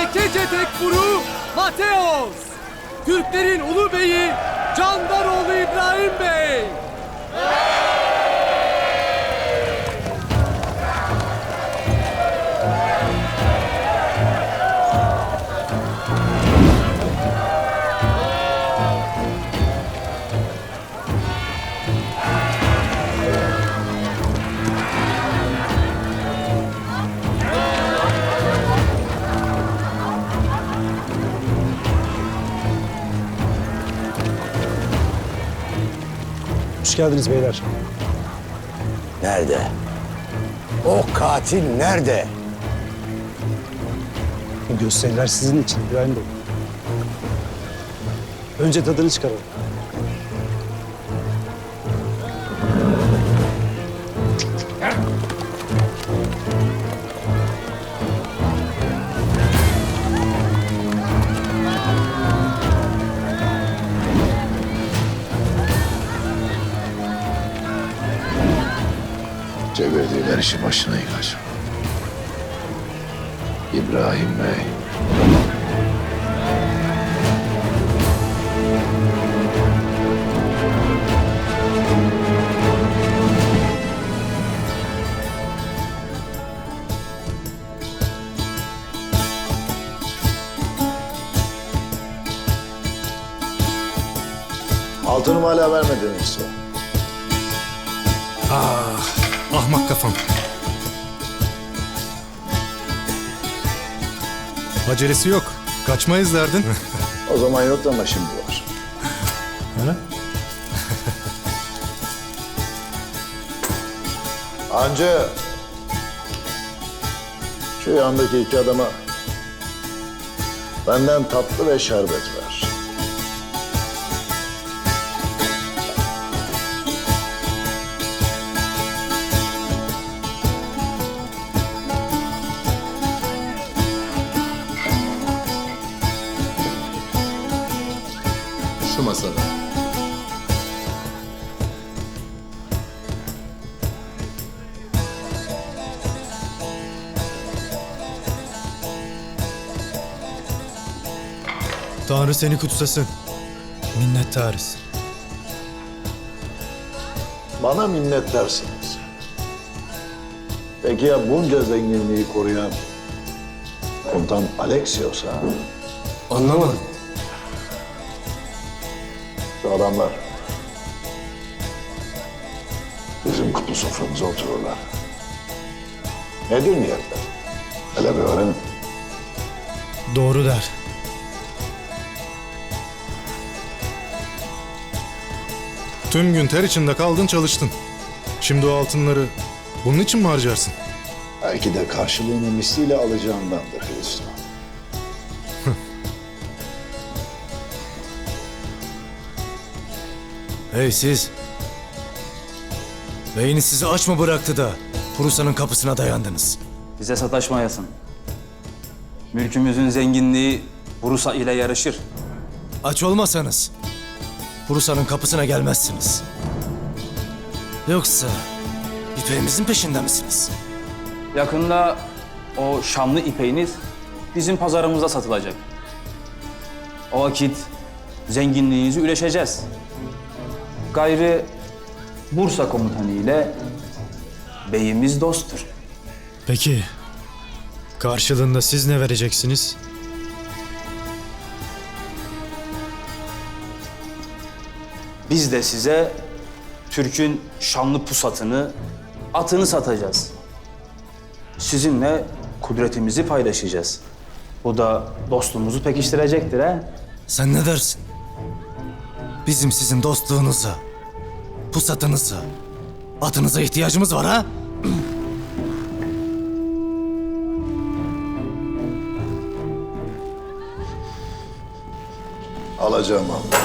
Tekece Tekfuru Mateos. Türklerin ulu beyi Candaroğlu İbrahim Bey. Hoş geldiniz beyler. Nerede? O katil nerede? Bu gösteriler sizin için İbrahim Bey. Önce tadını çıkaralım. Çevirdiğiler işi başına yıkar. İbrahim Bey. Altınımı hala vermediniz. Ahmak kafam. Acelesi yok. Kaçmayız derdin. O zaman yok ama şimdi var. Anca şu yandaki iki adama benden tatlı ve şerbet ver. Şu masada. Tanrı seni kutsasın. Minnettarız. Bana minnetlarsınız. Peki ya bunca zenginliği koruyan komutan Alexios'a? Anlamadım. Adamlar bizim kutlu soframıza otururlar. Nedir niyetler? Hele bir öğrenin. Doğru der. Tüm gün ter içinde kaldın çalıştın. Şimdi o altınları bunun için mi harcarsın? Belki de karşılığını misliyle alacağındandır Hristo. Hey siz. Beyiniz sizi aç mı bıraktı da Prusa'nın kapısına dayandınız? Bize sataşmayasın. Mülkümüzün zenginliği Bursa ile yarışır. Aç olmasanız Prusa'nın kapısına gelmezsiniz. Yoksa ipeğimizin peşinde misiniz? Yakında o şanlı ipeğiniz bizim pazarımızda satılacak. O vakit zenginliğinizi üleşeceğiz. Gayrı Bursa komutanı ile beyimiz dosttur. Peki karşılığında siz ne vereceksiniz? Biz de size Türk'ün şanlı pusatını, atını satacağız. Sizinle kudretimizi paylaşacağız. Bu da dostluğumuzu pekiştirecektir ha. Sen ne dersin? Bizim sizin dostluğunuza, pusatınıza, atınıza ihtiyacımız var ha? Alacağım abi.